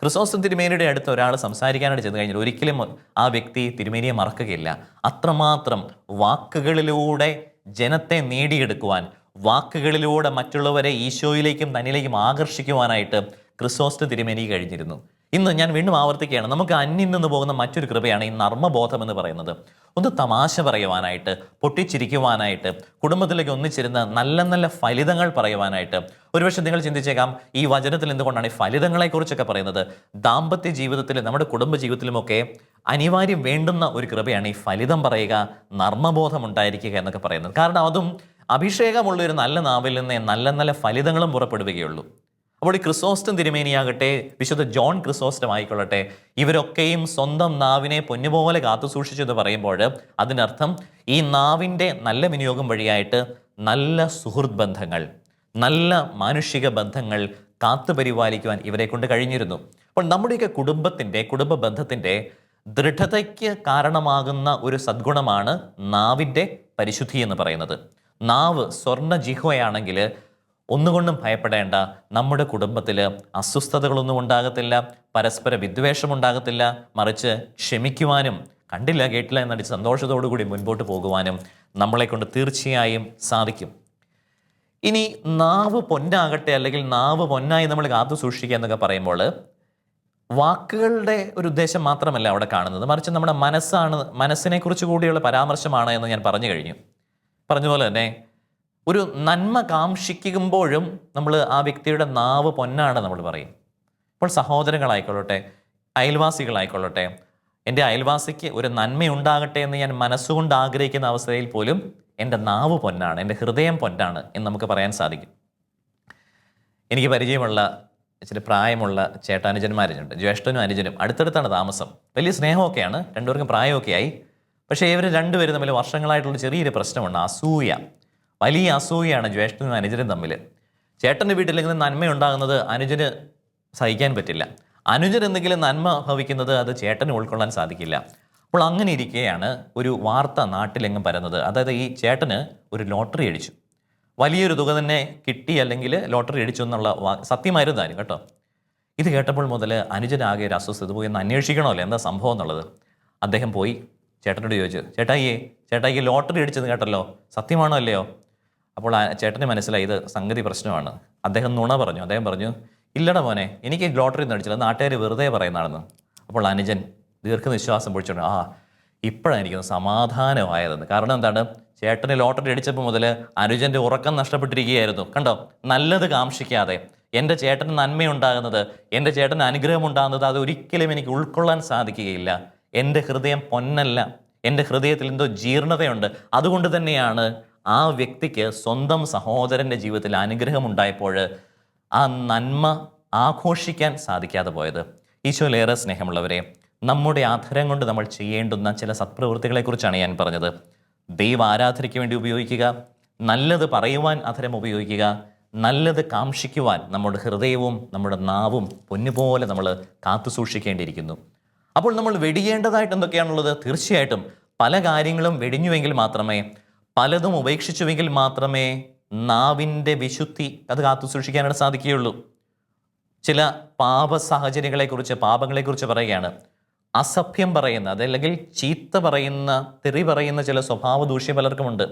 ക്രിസോസ്റ്റം തിരുമേനിയുടെ അടുത്ത് ഒരാൾ സംസാരിക്കാനായിട്ട് ചെന്ന് കഴിഞ്ഞാൽ ഒരിക്കലും ആ വ്യക്തി തിരുമേനിയെ മറക്കുകയില്ല. അത്രമാത്രം വാക്കുകളിലൂടെ ജനത്തെ നേടിയെടുക്കുവാൻ വാക്കുകളിലൂടെ മറ്റുള്ളവരെ ഈശോയിലേക്കും തന്നിലേക്കും ആകർഷിക്കുവാനായിട്ട് ക്രിസോസ്റ്റ് തിരുമേനി കഴിഞ്ഞിരുന്നു. ഇന്ന് ഞാൻ വീണ്ടും ആവർത്തിക്കുകയാണ്. നമുക്ക് അന്യം നിന്ന് പോകുന്ന മറ്റൊരു കൃപയാണ് ഈ നർമ്മബോധം എന്ന് പറയുന്നത്. ഒന്ന് തമാശ പറയുവാനായിട്ട് പൊട്ടിച്ചിരിക്കുവാനായിട്ട് കുടുംബത്തിലേക്ക് ഒന്നിച്ചിരുന്ന് നല്ല നല്ല ഫലിതങ്ങൾ പറയുവാനായിട്ട്. ഒരുപക്ഷെ നിങ്ങൾ ചിന്തിച്ചേക്കാം ഈ വചനത്തിൽ എന്തുകൊണ്ടാണ് ഈ ഫലിതങ്ങളെക്കുറിച്ചൊക്കെ പറയുന്നത്? ദാമ്പത്യ ജീവിതത്തിൽ നമ്മുടെ കുടുംബ ജീവിതത്തിലുമൊക്കെ അനിവാര്യം വേണ്ടുന്ന ഒരു കൃപയാണ് ഈ ഫലിതം പറയുക നർമ്മബോധം ഉണ്ടായിരിക്കുക എന്നൊക്കെ പറയുന്നത്. കാരണം അതും അഭിഷേകമുള്ള ഒരു നല്ല നാവിൽ നിന്നേ നല്ല നല്ല ഫലിതങ്ങളും പുറപ്പെടുകയുള്ളൂ അപ്പോൾ ഈ ക്രിസോസ്റ്റം തിരുമേനിയാകട്ടെ വിശുദ്ധ ജോൺ ക്രിസോസ്റ്റം ആയിക്കൊള്ളട്ടെ ഇവരൊക്കെയും സ്വന്തം നാവിനെ പൊന്നുപോലെ കാത്തു സൂക്ഷിച്ചു എന്ന് പറയുമ്പോൾ അതിനർത്ഥം ഈ നാവിന്റെ നല്ല വിനിയോഗം വഴിയായിട്ട് നല്ല സുഹൃത്ത് ബന്ധങ്ങൾ നല്ല മാനുഷിക ബന്ധങ്ങൾ കാത്തു പരിപാലിക്കുവാൻ ഇവരെ കൊണ്ട് കഴിഞ്ഞിരുന്നു. അപ്പോൾ നമ്മുടെയൊക്കെ കുടുംബത്തിന്റെ കുടുംബ ബന്ധത്തിന്റെ ദൃഢതയ്ക്ക് കാരണമാകുന്ന ഒരു സദ്ഗുണമാണ് നാവിന്റെ പരിശുദ്ധി എന്ന് പറയുന്നത്. നാവ് സ്വർണ ജിഹ്വയാണെങ്കിൽ ഒന്നുകൊണ്ടും ഭയപ്പെടേണ്ട. നമ്മുടെ കുടുംബത്തിൽ അസ്വസ്ഥതകളൊന്നും ഉണ്ടാകത്തില്ല. പരസ്പര വിദ്വേഷം ഉണ്ടാകത്തില്ല. മറിച്ച് ക്ഷമിക്കുവാനും കണ്ടില്ല കേട്ടില്ല എന്നടി സന്തോഷത്തോടു കൂടി മുൻപോട്ട് പോകുവാനും നമ്മളെ കൊണ്ട് തീർച്ചയായും സാധിക്കും. ഇനി നാവ് പൊന്നാകട്ടെ അല്ലെങ്കിൽ നാവ് പൊന്നായി നമ്മൾ കാത്തു സൂക്ഷിക്കുക എന്നൊക്കെ പറയുമ്പോൾ വാക്കുകളുടെ ഒരു ഉദ്ദേശം മാത്രമല്ല അവിടെ കാണുന്നത്. മറിച്ച് നമ്മുടെ മനസ്സാണ് മനസ്സിനെ കുറിച്ച് കൂടിയുള്ള പരാമർശമാണ് എന്ന് ഞാൻ പറഞ്ഞു കഴിഞ്ഞു. പറഞ്ഞതുപോലെ തന്നെ ഒരു നന്മ കാക്ഷിക്കുമ്പോഴും നമ്മൾ ആ വ്യക്തിയുടെ നാവ് പൊന്നാണ് നമ്മൾ പറയും. ഇപ്പോൾ സഹോദരങ്ങളായിക്കൊള്ളട്ടെ അയൽവാസികളായിക്കൊള്ളട്ടെ എന്റെ അയൽവാസിക്ക് ഒരു നന്മയുണ്ടാകട്ടെ എന്ന് ഞാൻ മനസ്സുകൊണ്ട് ആഗ്രഹിക്കുന്ന അവസ്ഥയിൽ പോലും എന്റെ നാവ് പൊന്നാണ് എന്റെ ഹൃദയം പൊന്നാണ് എന്ന് നമുക്ക് പറയാൻ സാധിക്കും. എനിക്ക് പരിചയമുള്ള ഇച്ചിരി പ്രായമുള്ള ചേട്ടാനുജന്മാരുണ്ട് ജ്യേഷ്ഠനും അനുജനും അടുത്തടുത്താണ് താമസം. വലിയ സ്നേഹമൊക്കെയാണ് രണ്ടുപേർക്കും പ്രായമൊക്കെ ആയി പക്ഷേ ഇവർ രണ്ടുപേരും തമ്മിൽ വർഷങ്ങളായിട്ടുള്ള ചെറിയൊരു പ്രശ്നമുണ്ട് അസൂയ. വലിയ അസൂയയാണ് ജ്യേഷ്ഠനും അനുജനും തമ്മിൽ ചേട്ടന്റെ വീട്ടിലെങ്കിലും നന്മയുണ്ടാകുന്നത് അനുജന് സഹിക്കാൻ പറ്റില്ല. അനുജൻ എന്തെങ്കിലും നന്മ ഭവിക്കുന്നത് അത് ചേട്ടന് ഉൾക്കൊള്ളാൻ സാധിക്കില്ല. അപ്പോൾ അങ്ങനെ ഇരിക്കെയാണ് ഒരു വാർത്ത നാട്ടിലെങ്ങും പരന്നത്. അതായത് ഈ ചേട്ടന് ഒരു ലോട്ടറി അടിച്ചു. വലിയൊരു തുക തന്നെ കിട്ടി അല്ലെങ്കിൽ ലോട്ടറി അടിച്ചു എന്നുള്ള സത്യമായിരുന്നു താനും കേട്ടോ. ഇത് കേട്ടപ്പോൾ മുതൽ അനുജനാകെ ഒരു അസ്വസ്ഥത പോയി. ഒന്ന് അന്വേഷിക്കണമല്ലോ എന്താ സംഭവം എന്നുള്ളത്. അദ്ദേഹം പോയി ചേട്ടനോട് ചോദിച്ചു ചേട്ടായിയെ ചേട്ടായി ലോട്ടറി അടിച്ചെന്ന് കേട്ടല്ലോ സത്യമാണോ അല്ലയോ? അപ്പോൾ ആ ചേട്ടന് മനസ്സിലായി ഇത് സംഗതി പ്രശ്നമാണ്. അദ്ദേഹം നുണ പറഞ്ഞു. അദ്ദേഹം പറഞ്ഞു ഇല്ലട മോനെ എനിക്ക് ലോട്ടറി നടിച്ചില്ല നാട്ടുകാർ വെറുതെ പറയുന്നതാണെന്ന് അപ്പോൾ അനുജൻ ദീർഘനിശ്വാസം പൊഴിച്ചോണ്ട് ആ ഇപ്പോഴാണ് എനിക്കൊന്ന് സമാധാനമായതെന്ന്. കാരണം എന്താണ്? ചേട്ടന് ലോട്ടറി അടിച്ചപ്പോൾ മുതൽ അനുജന്റെ ഉറക്കം നഷ്ടപ്പെട്ടിരിക്കുകയായിരുന്നു. കണ്ടോ? നല്ലത് കാക്ഷിക്കാതെ. എന്റെ ചേട്ടന് നന്മയുണ്ടാകുന്നത് എന്റെ ചേട്ടന് അനുഗ്രഹം ഉണ്ടാകുന്നത് അത് ഒരിക്കലും എനിക്ക് ഉൾക്കൊള്ളാൻ സാധിക്കുകയില്ല. എന്റെ ഹൃദയം പൊന്നല്ല. എന്റെ ഹൃദയത്തിൽ എന്തോ ജീർണതയുണ്ട്. അതുകൊണ്ട് തന്നെയാണ് ആ വ്യക്തിക്ക് സ്വന്തം സഹോദരന്റെ ജീവിതത്തിൽ അനുഗ്രഹം ഉണ്ടായപ്പോൾ ആ നന്മ ആഘോഷിക്കാൻ സാധിക്കാതെ പോയത്. ഈശോയിലേറെ സ്നേഹമുള്ളവരെ നമ്മുടെ ആധാരം കൊണ്ട് നമ്മൾ ചെയ്യേണ്ടുന്ന ചില സത്പ്രവൃത്തികളെക്കുറിച്ചാണ് ഞാൻ പറഞ്ഞത്. ദൈവ ആരാധനയ്ക്ക് വേണ്ടി ഉപയോഗിക്കുക നല്ലത് പറയുവാൻ അധരം ഉപയോഗിക്കുക നല്ലത് കാക്ഷിക്കുവാൻ നമ്മുടെ ഹൃദയവും നമ്മുടെ നാവും പൊന്നുപോലെ നമ്മൾ കാത്തു സൂക്ഷിക്കേണ്ടിയിരിക്കുന്നു. അപ്പോൾ നമ്മൾ വെടിയേണ്ടതായിട്ട് എന്തൊക്കെയാണുള്ളത്? തീർച്ചയായിട്ടും പല കാര്യങ്ങളും വെടിഞ്ഞുവെങ്കിൽ മാത്രമേ പലതും ഉപേക്ഷിച്ചുവെങ്കിൽ മാത്രമേ നാവിന്റെ വിശുദ്ധി അത് കാത്തു സൂക്ഷിക്കാനായിട്ട് സാധിക്കുകയുള്ളൂ. ചില പാപ സാഹചര്യങ്ങളെക്കുറിച്ച് പാപങ്ങളെക്കുറിച്ച് പറയുകയാണ്. അസഭ്യം പറയുന്ന അതല്ലെങ്കിൽ ചീത്ത പറയുന്ന തെറി പറയുന്ന ചില സ്വഭാവ ദൂഷ്യം പലർക്കുമുണ്ട്.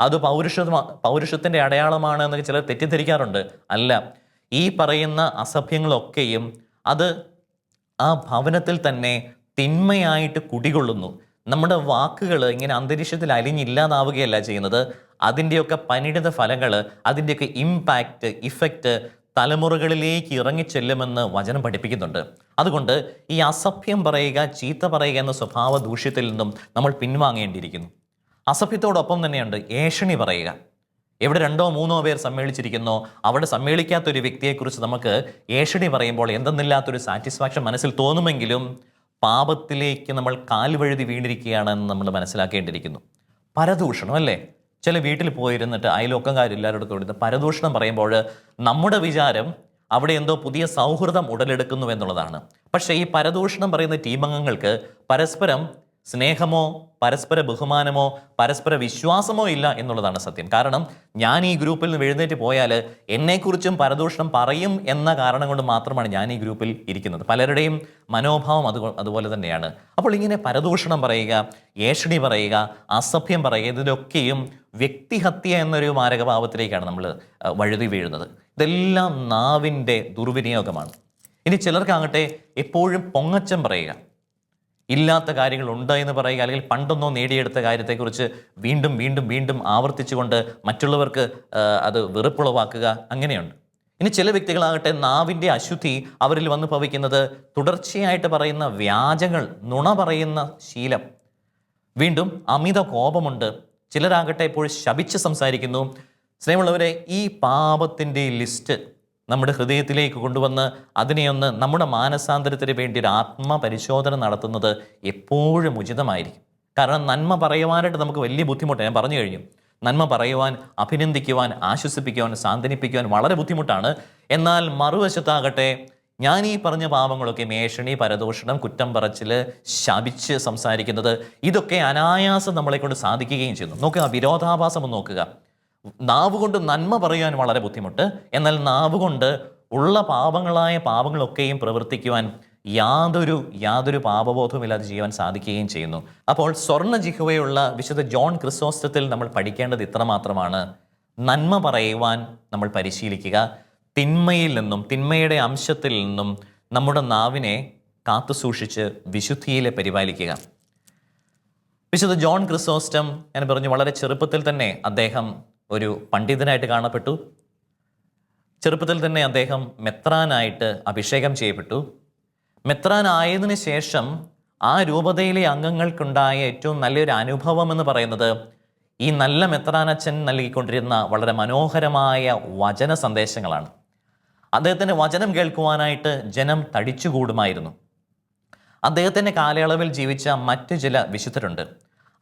അത് പൗരുഷ പൗരുഷത്തിന്റെ അടയാളമാണ് എന്നൊക്കെ ചിലർ തെറ്റിദ്ധരിക്കാറുണ്ട്. അല്ല ഈ പറയുന്ന അസഭ്യങ്ങളൊക്കെയും അത് ആ ഭവനത്തിൽ തന്നെ തിന്മയായിട്ട് കുടികൊള്ളുന്നു. നമ്മുടെ വാക്കുകൾ ഇങ്ങനെ അന്തരീക്ഷത്തിൽ അലിഞ്ഞില്ലാതാവുകയല്ല ചെയ്യുന്നത്. അതിന്റെയൊക്കെ പരിണിത ഫലങ്ങൾ അതിന്റെയൊക്കെ ഇമ്പാക്റ്റ് ഇഫക്റ്റ് തലമുറകളിലേക്ക് ഇറങ്ങിച്ചെല്ലുമെന്ന് വചനം പഠിപ്പിക്കുന്നുണ്ട്. അതുകൊണ്ട് ഈ അസഭ്യം പറയുക ചീത്ത പറയുക എന്ന സ്വഭാവ ദൂഷ്യത്തിൽ നിന്നും നമ്മൾ പിൻവാങ്ങേണ്ടിയിരിക്കുന്നു. അസഭ്യത്തോടൊപ്പം തന്നെയുണ്ട് ഏഷണി പറയുക. എവിടെ രണ്ടോ മൂന്നോ പേർ സമ്മേളിച്ചിരിക്കുന്നോ അവിടെ സമ്മേളിക്കാത്തൊരു വ്യക്തിയെക്കുറിച്ച് നമുക്ക് ഏഷണി പറയുമ്പോൾ എന്തെന്നില്ലാത്തൊരു സാറ്റിസ്ഫാക്ഷൻ മനസ്സിൽ തോന്നുമെങ്കിലും പാപത്തിലേക്ക് നമ്മൾ കാൽവഴുതി വീണിരിക്കുകയാണെന്ന് നമ്മൾ മനസ്സിലാക്കേണ്ടിയിരിക്കുന്നു. പരദൂഷണം അല്ലേ? ചില വീട്ടിൽ പോയിരുന്നിട്ട് അയൽവക്കക്കാരെല്ലാവരോടും കൂടി പരദൂഷണം പറയുമ്പോൾ നമ്മുടെ വിചാരം അവിടെ എന്തോ പുതിയ സൗഹൃദം ഉടലെടുക്കുന്നു എന്നുള്ളതാണ്. പക്ഷേ ഈ പരദൂഷണം പറയുന്ന ടീമംഗങ്ങൾക്ക് പരസ്പരം സ്നേഹമോ പരസ്പര ബഹുമാനമോ പരസ്പര വിശ്വാസമോ ഇല്ല എന്നുള്ളതാണ് സത്യം. കാരണം ഞാൻ ഈ ഗ്രൂപ്പിൽ നിന്ന് എഴുന്നേറ്റ് പോയാൽ എന്നെക്കുറിച്ചും പരദൂഷണം പറയും എന്ന കാരണം കൊണ്ട് മാത്രമാണ് ഞാൻ ഈ ഗ്രൂപ്പിൽ ഇരിക്കുന്നത്. പലരുടെയും മനോഭാവം അത് അതുപോലെ തന്നെയാണ്. അപ്പോൾ ഇങ്ങനെ പരദൂഷണം പറയുക ഏഷണി പറയുക അസഭ്യം പറയുക ഇതിലൊക്കെയും വ്യക്തിഹത്യ എന്നൊരു മാരകഭാവത്തിലേക്കാണ് നമ്മൾ വഴുതി വീഴുന്നത്. ഇതെല്ലാം നാവിന്റെ ദുർവിനിയോഗമാണ്. ഇനി ചിലർക്കാകട്ടെ എപ്പോഴും പൊങ്ങച്ചം പറയുക. ഇല്ലാത്ത കാര്യങ്ങളുണ്ട് എന്ന് പറയുക അല്ലെങ്കിൽ പണ്ടൊന്നോ നേടിയെടുത്ത കാര്യത്തെക്കുറിച്ച് വീണ്ടും വീണ്ടും വീണ്ടും ആവർത്തിച്ചുകൊണ്ട് മറ്റുള്ളവർക്ക് അത് വെറുപ്പുളവാക്കുക അങ്ങനെയുണ്ട്. ഇനി ചില വ്യക്തികളാകട്ടെ നാവിന്റെ അശുദ്ധി അവരിൽ വന്ന് ഭവിക്കുന്നത് തുടർച്ചയായിട്ട് പറയുന്ന വ്യാജങ്ങൾ നുണ പറയുന്ന ശീലം. വീണ്ടും അമിത കോപമുണ്ട്. ചിലരാകട്ടെ ഇപ്പോൾ ശപിച്ച് സംസാരിക്കുന്നു. സ്നേഹമുള്ളവരെ ഈ പാപത്തിന്റെ ലിസ്റ്റ് നമ്മുടെ ഹൃദയത്തിലേക്ക് കൊണ്ടുവന്ന് അതിനെയൊന്ന് നമ്മുടെ മാനസാന്തരത്തിന് വേണ്ടി ഒരു ആത്മപരിശോധന നടത്തുന്നത് എപ്പോഴും ഉചിതമായിരിക്കും. കാരണം നന്മ പറയുവാനായിട്ട് നമുക്ക് വലിയ ബുദ്ധിമുട്ട് ഞാൻ പറഞ്ഞു കഴിഞ്ഞു. നന്മ പറയുവാൻ അഭിനന്ദിക്കുവാൻ ആശ്വസിപ്പിക്കുവാൻ സാന്ത്വനിപ്പിക്കുവാൻ വളരെ ബുദ്ധിമുട്ടാണ്. എന്നാൽ മറുവശത്താകട്ടെ ഞാൻ ഈ പറഞ്ഞ പാപങ്ങളൊക്കെ മേഷണി പരദോഷണം കുറ്റം പറച്ചിൽ ശപിച്ച് സംസാരിക്കുന്നത് ഇതൊക്കെ അനായാസം നമ്മളെ കൊണ്ട് സാധിക്കുകയും ചെയ്യുന്നു. നോക്കുക വിരോധാഭാസം ഒന്ന് നോക്കുക. നാവ് കൊണ്ട് നന്മ പറയാൻ വളരെ ബുദ്ധിമുട്ട്. എന്നാൽ നാവ് കൊണ്ട് ഉള്ള പാപങ്ങളായ പാപങ്ങളൊക്കെയും പ്രവർത്തിക്കുവാൻ യാതൊരു യാതൊരു പാപബോധവുമില്ലാതെ ചെയ്യുവാൻ സാധിക്കുകയും ചെയ്യുന്നു. അപ്പോൾ സ്വർണ ജിഹുവയുള്ള വിശുദ്ധ ജോൺ ക്രിസോസ്റ്റത്തിൽ നമ്മൾ പഠിക്കേണ്ടത് ഇത്രമാത്രമാണ്. നന്മ പറയുവാൻ നമ്മൾ പരിശീലിക്കുക. തിന്മയിൽ നിന്നും തിന്മയുടെ അംശത്തിൽ നിന്നും നമ്മുടെ നാവിനെ കാത്തു സൂക്ഷിച്ച് വിശുദ്ധിയിലെ പരിപാലിക്കുക. വിശുദ്ധ ജോൺ ക്രിസോസ്റ്റം ഞാൻ പറഞ്ഞു വളരെ ചെറുപ്പത്തിൽ തന്നെ അദ്ദേഹം ഒരു പണ്ഡിതനായിട്ട് കാണപ്പെട്ടു. ചെറുപ്പത്തിൽ തന്നെ അദ്ദേഹം മെത്രാനായിട്ട് അഭിഷേകം ചെയ്യപ്പെട്ടു. മെത്രാനായതിന് ശേഷം ആ രൂപതയിലെ അംഗങ്ങൾക്കുണ്ടായ ഏറ്റവും നല്ലൊരു അനുഭവം എന്ന് പറയുന്നത് ഈ നല്ല മെത്രാനച്ഛൻ നൽകിക്കൊണ്ടിരുന്ന വളരെ മനോഹരമായ വചന സന്ദേശങ്ങളാണ്. അദ്ദേഹത്തിന്റെ വചനം കേൾക്കുവാനായിട്ട് ജനം തടിച്ചുകൂടുമായിരുന്നു. അദ്ദേഹത്തിന്റെ കാലയളവിൽ ജീവിച്ച മറ്റു ചില വിശുദ്ധരുണ്ട്.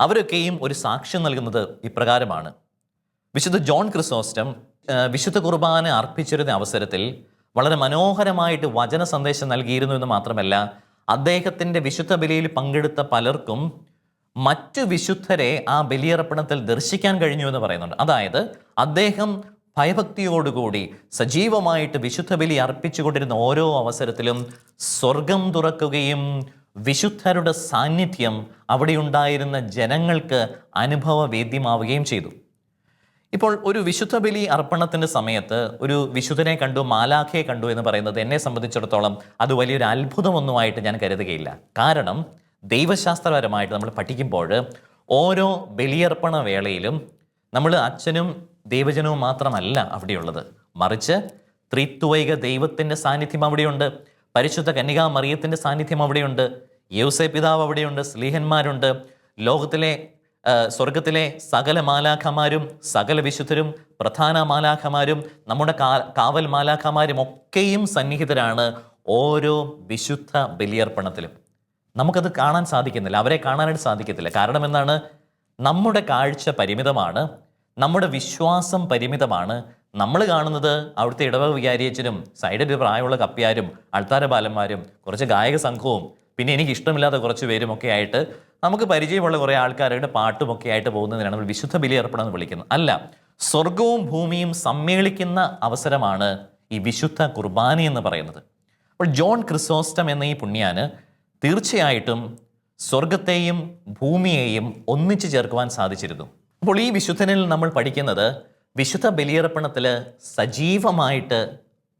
അവരൊക്കെയും ഒരു സാക്ഷ്യം നൽകുന്നത് ഇപ്രകാരമാണ്. വിശുദ്ധ ജോൺ ക്രിസോസ്റ്റം വിശുദ്ധ കുർബാന അർപ്പിച്ചിരുന്ന അവസരത്തിൽ വളരെ മനോഹരമായിട്ട് വചന സന്ദേശം നൽകിയിരുന്നു എന്ന് മാത്രമല്ല അദ്ദേഹത്തിന്റെ വിശുദ്ധ ബലിയിൽ പങ്കെടുത്ത പലർക്കും മറ്റു വിശുദ്ധരെ ആ ബലിയർപ്പണത്തിൽ ദർശിക്കാൻ കഴിഞ്ഞു എന്ന് പറയുന്നുണ്ട്. അതായത് അദ്ദേഹം ഭയഭക്തിയോടുകൂടി സജീവമായിട്ട് വിശുദ്ധ ബലി അർപ്പിച്ചുകൊണ്ടിരുന്ന ഓരോ അവസരത്തിലും സ്വർഗം തുറക്കുകയും വിശുദ്ധരുടെ സാന്നിധ്യം അവിടെയുണ്ടായിരുന്ന ജനങ്ങൾക്ക് അനുഭവവേദ്യമാവുകയും ചെയ്തു. ഇപ്പോൾ ഒരു വിശുദ്ധ ബലി അർപ്പണത്തിന്റെ സമയത്ത് ഒരു വിശുദ്ധനെ കണ്ടു മാലാഖയെ കണ്ടു എന്ന് പറയുന്നത് എന്നെ സംബന്ധിച്ചിടത്തോളം അത് വലിയൊരു അത്ഭുതമൊന്നുമായിട്ട് ഞാൻ കരുതുകയില്ല. കാരണം ദൈവശാസ്ത്രപരമായിട്ട് നമ്മൾ പഠിക്കുമ്പോൾ ഓരോ ബലിയർപ്പണ വേളയിലും നമ്മൾ അച്ഛനും ദൈവജനവും മാത്രമല്ല അവിടെയുള്ളത്. മറിച്ച് ത്രിത്വൈക ദൈവത്തിന്റെ സാന്നിധ്യം അവിടെയുണ്ട്. പരിശുദ്ധ കന്യകാ മറിയത്തിന്റെ സാന്നിധ്യം അവിടെയുണ്ട്. യൗസേ പിതാവ് അവിടെയുണ്ട്. സ്ലീഹന്മാരുണ്ട്. ലോകത്തിലെ സ്വർഗത്തിലെ സകല മാലാഖമാരും സകല വിശുദ്ധരും പ്രധാന മാലാഖമാരും നമ്മുടെ കാവൽ മാലാഖമാരും ഒക്കെയും സന്നിഹിതരാണ് ഓരോ വിശുദ്ധ ബലിയർപ്പണത്തിലും. നമുക്കത് കാണാൻ സാധിക്കുന്നില്ല. അവരെ കാണാനായിട്ട് സാധിക്കത്തില്ല. കാരണം എന്താണ്? നമ്മുടെ കാഴ്ച പരിമിതമാണ്. നമ്മുടെ വിശ്വാസം പരിമിതമാണ്. നമ്മൾ കാണുന്നത് അവിടുത്തെ ഇടവക വികാരിയച്ചനും സൈഡിൽ പ്രായമുള്ള കപ്പ്യാരും അൾത്താര ബാലന്മാരും കുറച്ച് ഗായക സംഘവും പിന്നെ എനിക്ക് ഇഷ്ടമില്ലാത്ത കുറച്ച് പേരുമൊക്കെ ആയിട്ട് നമുക്ക് പരിചയമുള്ള കുറേ ആൾക്കാരുടെ പാട്ടുമൊക്കെ ആയിട്ട് പോകുന്നതിനാണ് നമ്മൾ വിശുദ്ധ ബലിയർപ്പണം എന്ന് വിളിക്കുന്നത്. അല്ല സ്വർഗവും ഭൂമിയും സമ്മേളിക്കുന്ന അവസരമാണ് ഈ വിശുദ്ധ കുർബാന എന്ന് പറയുന്നത്. അപ്പോൾ ജോൺ ക്രിസോസ്റ്റം എന്ന ഈ പുണ്യാന് തീർച്ചയായിട്ടും സ്വർഗത്തെയും ഭൂമിയെയും ഒന്നിച്ചു ചേർക്കുവാൻ സാധിച്ചിരുന്നു. അപ്പോൾ ഈ വിശുദ്ധനിൽ നമ്മൾ പഠിക്കുന്നത് വിശുദ്ധ ബലിയർപ്പണത്തിൽ സജീവമായിട്ട്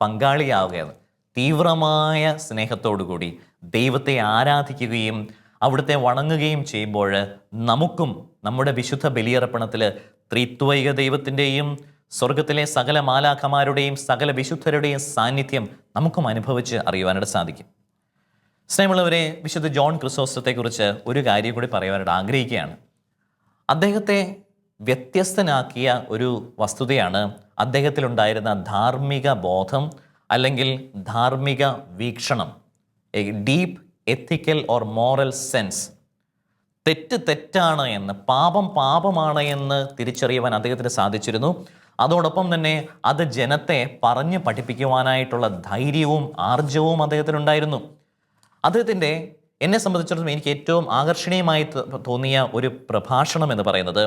പങ്കാളിയാവുകയാണ്. തീവ്രമായ സ്നേഹത്തോടുകൂടി ദൈവത്തെ ആരാധിക്കുകയും അവിടുത്തെ വണങ്ങുകയും ചെയ്യുമ്പോൾ നമുക്കും നമ്മുടെ വിശുദ്ധ ബലിയർപ്പണത്തിൽ ത്രിത്വൈക ദൈവത്തിന്റെയും സ്വർഗത്തിലെ സകല മാലാഖമാരുടെയും സകല വിശുദ്ധരുടെയും സാന്നിധ്യം നമുക്കും അനുഭവിച്ച് അറിയുവാനായിട്ട് സാധിക്കും. സ്നേഹമുള്ളവരെ വിശുദ്ധ ജോൺ ക്രിസോസ്റ്റത്തെക്കുറിച്ച് ഒരു കാര്യം കൂടി പറയുവാനായിട്ട് ആഗ്രഹിക്കുകയാണ്. അദ്ദേഹത്തെ വ്യത്യസ്തനാക്കിയ ഒരു വസ്തുതയാണ് അദ്ദേഹത്തിലുണ്ടായിരുന്ന ധാർമ്മിക ബോധം അല്ലെങ്കിൽ ധാർമ്മിക വീക്ഷണം. A deep ethical or moral sense തെറ്റ് തെറ്റാണ് എന്ന് പാപം പാപമാണ് എന്ന് തിരിച്ചറിയുവാൻ അദ്ദേഹത്തിന് സാധിച്ചിരുന്നു. അതോടൊപ്പം തന്നെ അത് ജനത്തെ പറഞ്ഞ് പഠിപ്പിക്കുവാനായിട്ടുള്ള ധൈര്യവും ആർജവും അദ്ദേഹത്തിനുണ്ടായിരുന്നു. അദ്ദേഹത്തിന്റെ എന്നെ സംബന്ധിച്ചിടത്തോളം എനിക്ക് ഏറ്റവും ആകർഷണീയമായി തോന്നിയ ഒരു പ്രഭാഷണം എന്ന് പറയുന്നത്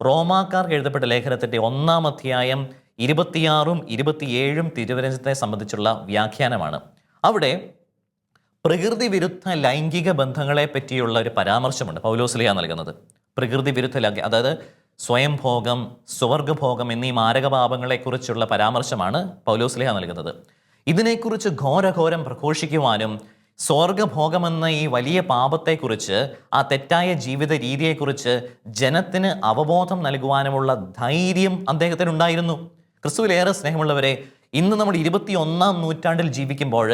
റോമാക്കാർക്ക് എഴുതപ്പെട്ട ലേഖനത്തിന്റെ ഒന്നാം അധ്യായം ഇരുപത്തിയാറും ഇരുപത്തിയേഴും തിരുവനന്തപുരത്തെ സംബന്ധിച്ചുള്ള വ്യാഖ്യാനമാണ്. അവിടെ പ്രകൃതി വിരുദ്ധ ലൈംഗിക ബന്ധങ്ങളെ പറ്റിയുള്ള ഒരു പരാമർശമുണ്ട് പൗലോസ്ലിയ നൽകുന്നത്. പ്രകൃതി വിരുദ്ധ ലൈംഗിക അതായത് സ്വയംഭോഗം സ്വർഗഭോഗം എന്നീ മാരകപാപങ്ങളെക്കുറിച്ചുള്ള പരാമർശമാണ് പൗലോസ്ലിയ നൽകുന്നത്. ഇതിനെക്കുറിച്ച് ഘോരഘോരം പ്രഘോഷിക്കുവാനും സ്വർഗഭോഗമെന്ന ഈ വലിയ പാപത്തെക്കുറിച്ച് ആ തെറ്റായ ജീവിത രീതിയെക്കുറിച്ച് ജനത്തിന് അവബോധം നൽകുവാനുമുള്ള ധൈര്യം അദ്ദേഹത്തിനുണ്ടായിരുന്നു. ക്രിസ്തുവിലേറെ സ്നേഹമുള്ളവരെ ഇന്ന് നമ്മൾ ഇരുപത്തി ഒന്നാം നൂറ്റാണ്ടിൽ ജീവിക്കുമ്പോൾ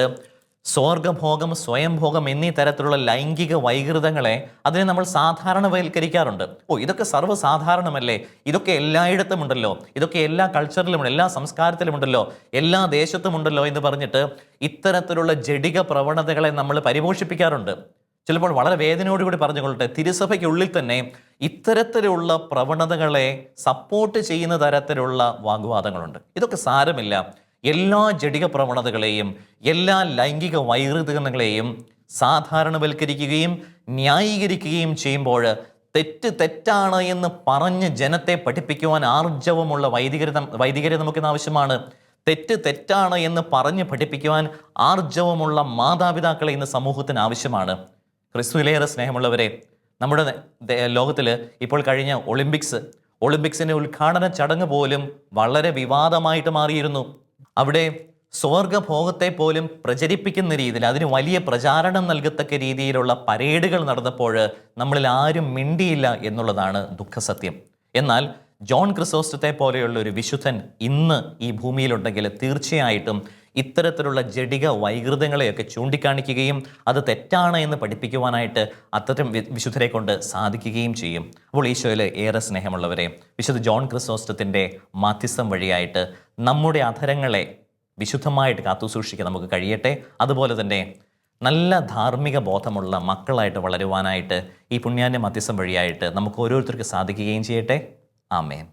സ്വർഗഭോഗം സ്വയംഭോഗം എന്നീ തരത്തിലുള്ള ലൈംഗിക വൈകൃതങ്ങളെ അതിനെ നമ്മൾ സാധാരണവൽക്കരിക്കാറുണ്ട്. ഓ ഇതൊക്കെ സർവസാധാരണമല്ലേ? ഇതൊക്കെ എല്ലായിടത്തും ഉണ്ടല്ലോ ഇതൊക്കെ എല്ലാ കൾച്ചറിലുമുണ്ട് എല്ലാ സംസ്കാരത്തിലുമുണ്ടല്ലോ. എല്ലാ ദേശത്തുമുണ്ടല്ലോ എന്ന് പറഞ്ഞിട്ട് ഇത്തരത്തിലുള്ള ജഡിക പ്രവണതകളെ നമ്മൾ പരിപോഷിപ്പിക്കാറുണ്ട്. ചിലപ്പോൾ വളരെ വേദനയോടുകൂടി പറഞ്ഞുകൊള്ളട്ടെ തിരുസഭയ്ക്കുള്ളിൽ തന്നെ ഇത്തരത്തിലുള്ള പ്രവണതകളെ സപ്പോർട്ട് ചെയ്യുന്ന തരത്തിലുള്ള വാഗ്വാദങ്ങളുണ്ട്. ഇതൊക്കെ സാരമില്ല. എല്ലാ ജടിക പ്രവണതകളെയും എല്ലാ ലൈംഗിക വൈകൃതങ്ങളെയും സാധാരണവൽക്കരിക്കുകയും ന്യായീകരിക്കുകയും ചെയ്യുമ്പോൾ തെറ്റ് തെറ്റാണ് എന്ന് പറഞ്ഞ് ജനത്തെ പഠിപ്പിക്കുവാൻ ആർജവമുള്ള വൈദികരെ വൈദികരെ നമുക്കിന്ന് ആവശ്യമാണ്. തെറ്റ് തെറ്റാണ് എന്ന് പറഞ്ഞ് പഠിപ്പിക്കുവാൻ ആർജവമുള്ള മാതാപിതാക്കളെ ഇന്ന് സമൂഹത്തിന് ആവശ്യമാണ്. ക്രിസ്തുവിലേറെ സ്നേഹമുള്ളവരെ നമ്മുടെ ലോകത്തിൽ ഇപ്പോൾ കഴിഞ്ഞ ഒളിമ്പിക്സ് ഒളിമ്പിക്സിന്റെ ഉദ്ഘാടന ചടങ്ങ് പോലും വളരെ വിവാദമായിട്ട് മാറിയിരുന്നു. അവിടെ സ്വർഗഭോഗത്തെ പോലും പ്രചരിപ്പിക്കുന്ന രീതിയിൽ അതിന് വലിയ പ്രചാരണം നൽകത്തക്ക രീതിയിലുള്ള പരേഡുകൾ നടന്നപ്പോൾ നമ്മളിൽ ആരും മിണ്ടിയില്ല എന്നുള്ളതാണ് ദുഃഖസത്യം. എന്നാൽ ജോൺ ക്രിസോസ്റ്റത്തെ പോലെയുള്ള ഒരു വിശുദ്ധൻ ഇന്ന് ഈ ഭൂമിയിലുണ്ടെങ്കിൽ തീർച്ചയായിട്ടും ഇത്തരത്തിലുള്ള ജഡിക വൈകൃതങ്ങളെയൊക്കെ ചൂണ്ടിക്കാണിക്കുകയും അത് തെറ്റാണ് എന്ന് പഠിപ്പിക്കുവാനായിട്ട് അത്തരം വിശുദ്ധരെ കൊണ്ട് സാധിക്കുകയും ചെയ്യും. അപ്പോൾ ഈശോയിൽ ഏറെ സ്നേഹമുള്ളവരെ വിശുദ്ധ ജോൺ ക്രിസോസ്റ്റത്തിന്റെ മാധ്യസ്ഥം വഴിയായിട്ട് നമ്മുടെ അധരങ്ങളെ വിശുദ്ധമായിട്ട് കാത്തുസൂക്ഷിക്കാൻ നമുക്ക് കഴിയട്ടെ. അതുപോലെ തന്നെ നല്ല ധാർമ്മിക ബോധമുള്ള മക്കളായിട്ട് വളരുവാനായിട്ട് ഈ പുണ്യാന്റെ മധ്യസ്ഥം വഴിയായിട്ട് നമുക്ക് ഓരോരുത്തർക്ക് സാധിക്കുകയും ചെയ്യട്ടെ. ആമേൻ.